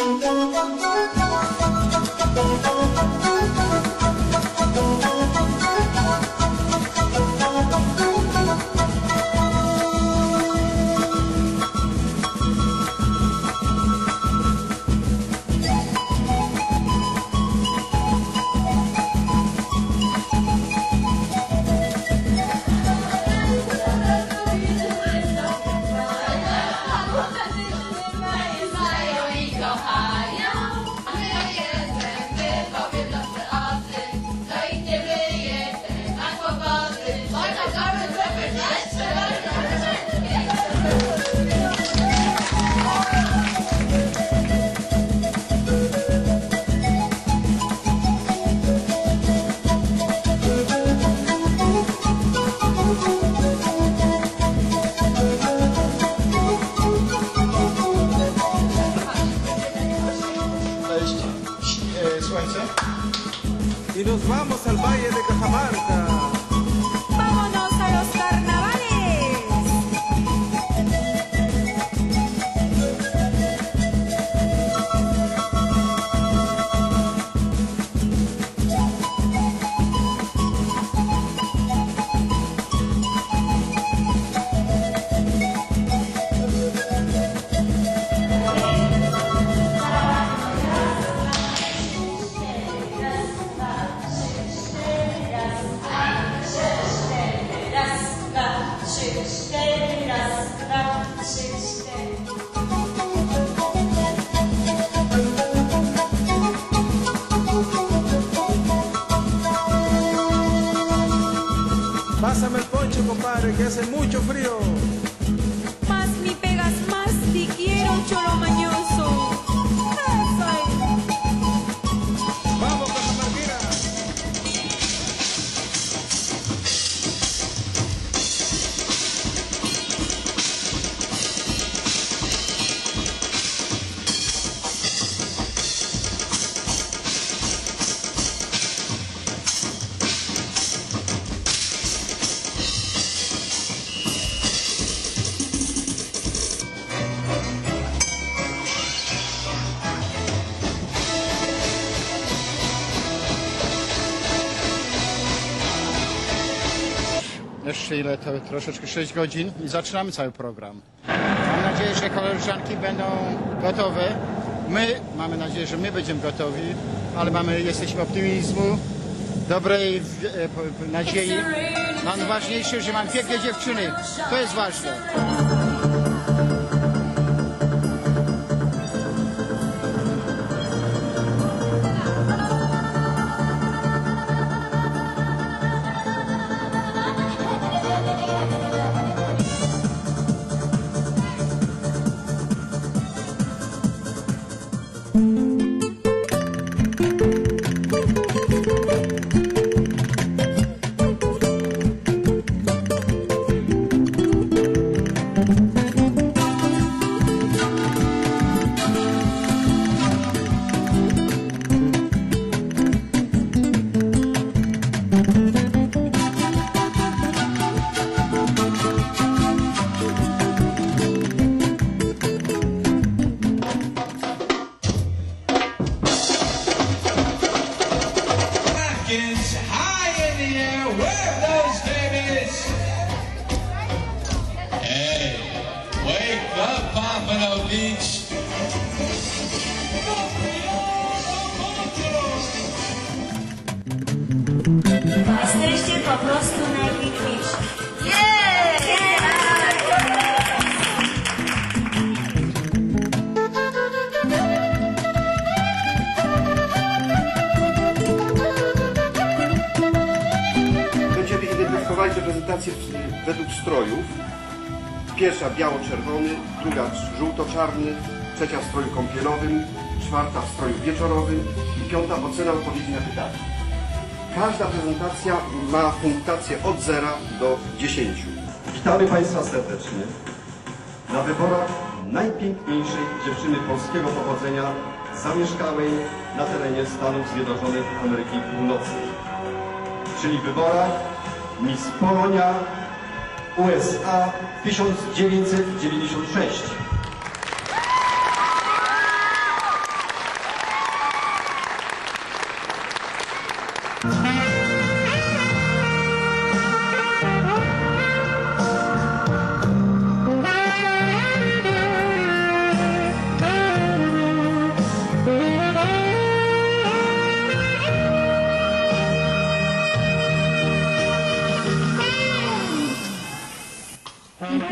Thank you. Nos vamos al Valle de Cajamarca. Jeszcze ile to? Troszeczkę 6 godzin i zaczynamy cały program. Mam nadzieję, że koleżanki będą gotowe. My, mamy nadzieję, że my będziemy gotowi, ale mamy, jesteśmy optymizmu, dobrej e, nadziei. Mam ważniejsze, że mam piękne dziewczyny. To jest ważne. Jesteście po prostu najpiękniejsi. Będziemy identyfikowali według strojów. Pierwsza biało-czerwony, druga żółto-czarny, trzecia w stroju kąpielowym, czwarta w stroju wieczorowym i piąta ocena odpowiedzi na pytania. Każda prezentacja ma punktację od 0 do 10. Witamy Państwa serdecznie na wyborach najpiękniejszej dziewczyny polskiego pochodzenia zamieszkałej na terenie Stanów Zjednoczonych Ameryki Północnej, czyli wyborach Miss Polonia USA 1996.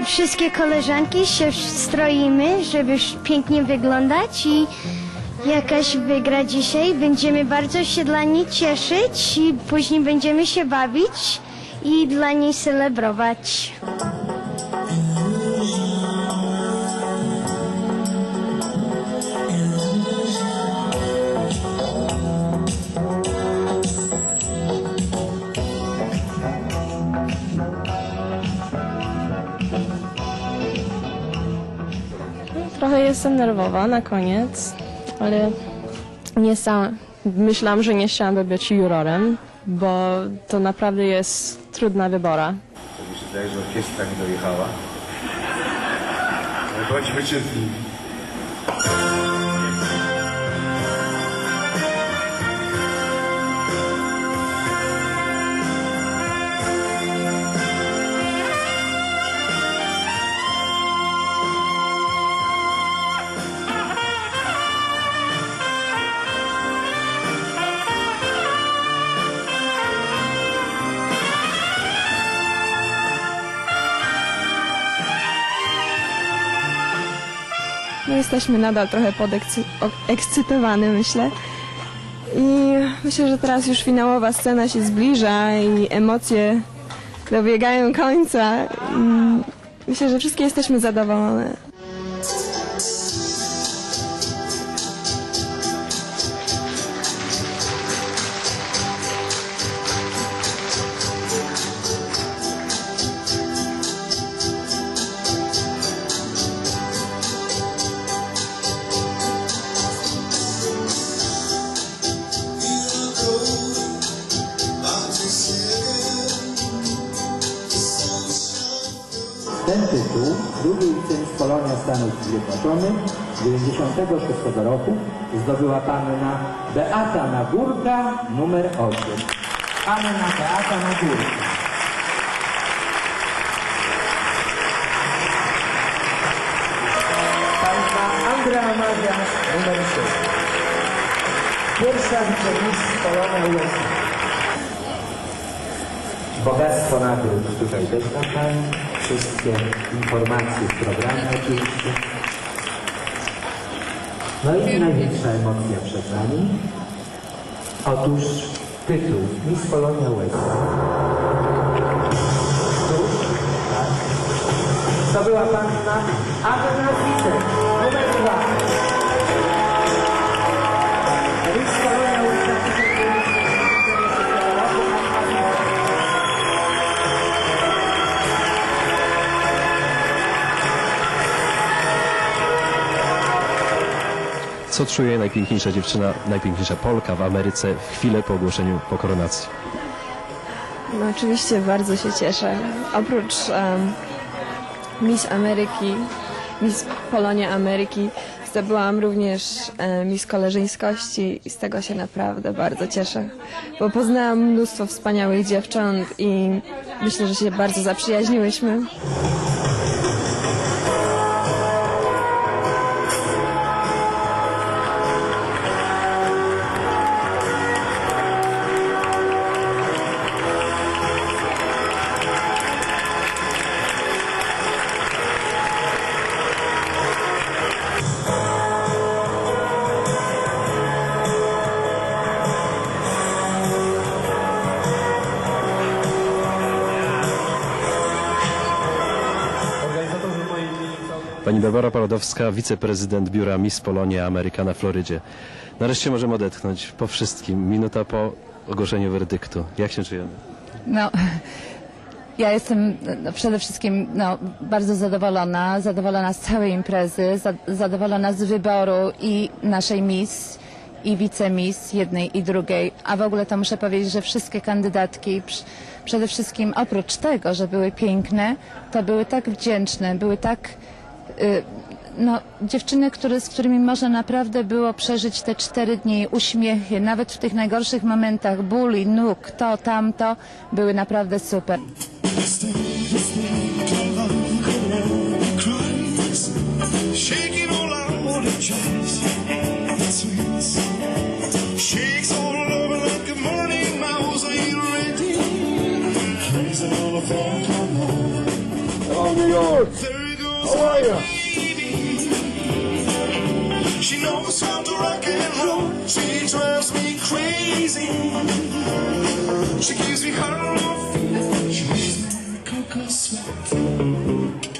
wszystkie koleżanki się stroimy, żeby pięknie wyglądać i jakaś wygra dzisiaj. Będziemy bardzo się dla niej cieszyć i później będziemy się bawić i dla niej celebrować. Jestem nerwowa na koniec, ale nie sam. Myślałam, że nie chciałam być jurorem, bo to naprawdę jest trudna wybora. Mi się wydaje, że orkiestra mi dojechała. Ale bądźmy cierpliwi. No jesteśmy nadal trochę podekscytowane, myślę. I myślę, że teraz już finałowa scena się zbliża i emocje dobiegają końca. I myślę, że wszystkie jesteśmy zadowolone. Ten tytuł drugiej Miss Polonia Stanów Zjednoczonych 1996 roku zdobyła panna Beata Nagórka numer 8. Panna Beata Nagórka. Panna Andrea Maria numer 6. Pierwsza wicemistrz Polonia USA. Bogactwo nagród tutaj też ma Pani. Wszystkie informacje w programie oczywiście. No i największa emocja przed nami. Otóż tytuł Miss Polonia West. Tak. Zdobyła Panna Anna Witek, Co czuje najpiękniejsza dziewczyna, najpiękniejsza Polka w Ameryce w chwilę po ogłoszeniu po koronacji? No oczywiście bardzo się cieszę. Oprócz em, Miss Ameryki, Miss Polonia Ameryki, zdobyłam również e, Miss Koleżeńskości i z tego się naprawdę bardzo cieszę, bo poznałam mnóstwo wspaniałych dziewcząt i myślę, że się bardzo zaprzyjaźniłyśmy. Pani Barbara Parodowska, wiceprezydent biura Miss Polonia Ameryka na Florydzie. Nareszcie możemy odetchnąć po wszystkim, minuta po ogłoszeniu werdyktu. Jak się czujemy? No, ja jestem no, przede wszystkim no, bardzo zadowolona, zadowolona z całej imprezy, za, zadowolona z wyboru i naszej Miss i wicemis jednej i drugiej, a w ogóle to muszę powiedzieć, że wszystkie kandydatki przede wszystkim oprócz tego, że były piękne, to były tak wdzięczne, były tak no, dziewczyny, które, z którymi można naprawdę było przeżyć te cztery dni, uśmiechy, nawet w tych najgorszych momentach, ból i nóg, to, tamto, były naprawdę super. Come on. York. How are you? She knows how to rock and roll. She drives me crazy. She gives me her feeling. She makes me Coco sweat.